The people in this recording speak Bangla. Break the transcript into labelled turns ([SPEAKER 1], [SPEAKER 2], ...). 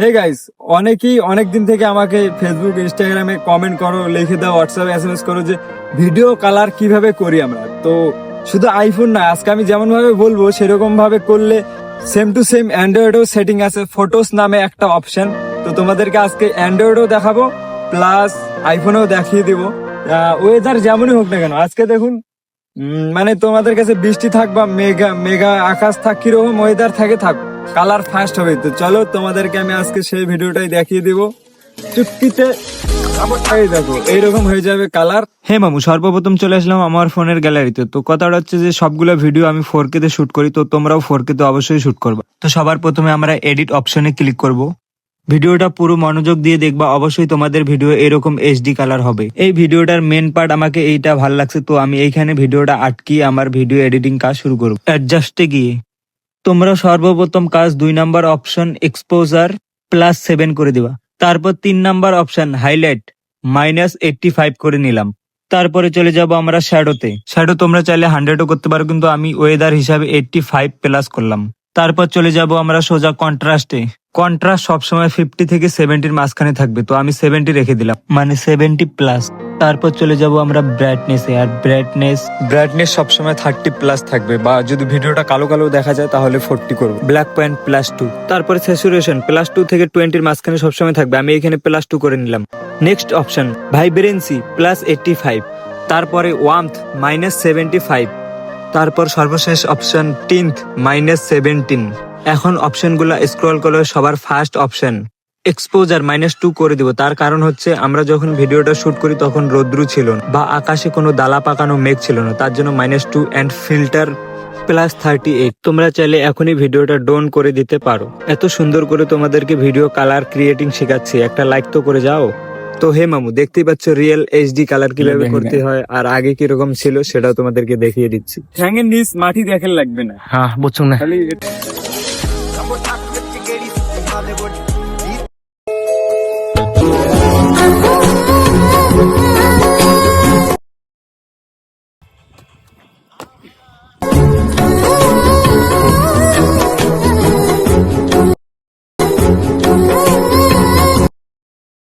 [SPEAKER 1] হে গাইস অনেকেই অনেক দিন থেকে আমাকে ফেসবুক ইনস্টাগ্রামে কমেন্ট করো, লিখে দাও হোয়াটসঅ্যাপে এস এম এস করো যে ভিডিও কালার কীভাবে করি আমরা? তো শুধু আইফোন না, আজকে আমি যেমন ভাবে বলব সেরকম ভাবে করলে সেম টু সেম অ্যান্ড্রয়েডও সেটিং আছে। ফটোস নামে একটা অপশন তো তোমাদেরকে আজকে অ্যান্ড্রয়েডও দেখাবো প্লাস আইফোনেও দেখিয়ে দিব। ওয়েদার যেমনই হোক না কেন, আজকে দেখুন মানে তোমাদের কাছে বৃষ্টি থাক বা মেঘা মেঘা আকাশ থাক, কীরকম ওয়েদার থাকে, থাক। কালার ফার্স্ট হবে। তো চলো তোমাদেরকে আমি আজকে সেই ভিডিওটাই দেখিয়ে দিব। দেখো, এইরকম হয়ে যাবে কালার।
[SPEAKER 2] হে মামু, সর্বপ্রথম চলে আসলাম আমার ফোনের গ্যালারিতে। তো কথাটা হচ্ছে যে সবগুলো ভিডিও আমি ফোর তে শুট করি, তো তোমরাও ফোর তে অবশ্যই শুট করবে। তো সবার প্রথমে আমরা এডিট অপশনে ক্লিক করব। ভিডিওটা পুরো মনোযোগ দিয়ে দেখবা, অবশ্যই তোমাদের ভিডিও এরকম এইচডি কালার হবে। এই ভিডিওটার মেন পার্ট আমাকে এইটা ভালো লাগছে, তো আমি এইখানে ভিডিওটা আটকিয়ে আমার ভিডিও এডিটিং কাজ শুরু করব। অ্যাডজাস্টে গিয়ে তোমরা সর্বপ্রথম কাজ দুই number option exposure plus seven করে দিবা। তারপর তিন number option highlight minus eighty five করে নিলাম। তারপরে চলে যাব আমরা শ্যাডোতে শ্যাডো তোমরা চাইলে হান্ড্রেডও করতে পারো, কিন্তু আমি ওয়েদার হিসাবে এইটটি ফাইভ প্লাস করলাম। তারপর চলে যাব আমরা সোজা কন্ট্রাস্টে কন্ট্রাস্ট সবসময় ফিফটি থেকে সেভেন্টির মাঝখানে থাকবে, তো আমি সেভেন্টি রেখে দিলাম। মানে সেভেন্টি প্লাস তারপর চলে যাব আমরা ব্রাইটনেসে আর ব্রাইটনেস
[SPEAKER 1] ব্রাইটনেস সবসময় থার্টি প্লাস থাকবে বা যদি ভিডিওটা কালো কালো দেখা যায় তাহলে ফোরটি করব।
[SPEAKER 2] ব্ল্যাক পয়েন্ট প্লাস টু তারপরে স্যাচুরেশন প্লাস টু থেকে টোয়েন্টির মাঝখানে সবসময় থাকবে। আমি এখানে প্লাস টু করে নিলাম। Next option vibrancy plus eighty five তারপরে ওয়ামথ মাইনাস সেভেন্টি ফাইভ তারপর সর্বশেষ অপশন টিন্থ মাইনাস সেভেন্টিন এখন অপশনগুলো স্ক্রল করলে সবার first option exposure minus two করে দিব। তার কারণ হচ্ছে আমরা যখন ভিডিওটা শ্যুট করি তখন রোদ্রু ছিল না বা আকাশে কোনো দালা পাকানো মেঘ ছিল না। তার জন্য minus two and filter plus thirty eight তোমরা চাইলে এখনই ভিডিওটা ডোন করে দিতে পারো। এত সুন্দর করে তোমাদেরকে ভিডিও কালার ক্রিয়েটিং শেখাচ্ছি। একটা লাইক তো করে যাও। তো হে মামু দেখতেই পাচ্ছ রিয়েল এইচ ডি কালার কীভাবে করতে হয় আর আগে কীরকম ছিল সেটাও তোমাদেরকে দেখিয়ে দিচ্ছি।
[SPEAKER 1] নিচ মাটি দেখেন লাগবে না।
[SPEAKER 3] হ্যাঁ বুঝছ না।
[SPEAKER 1] Ooh.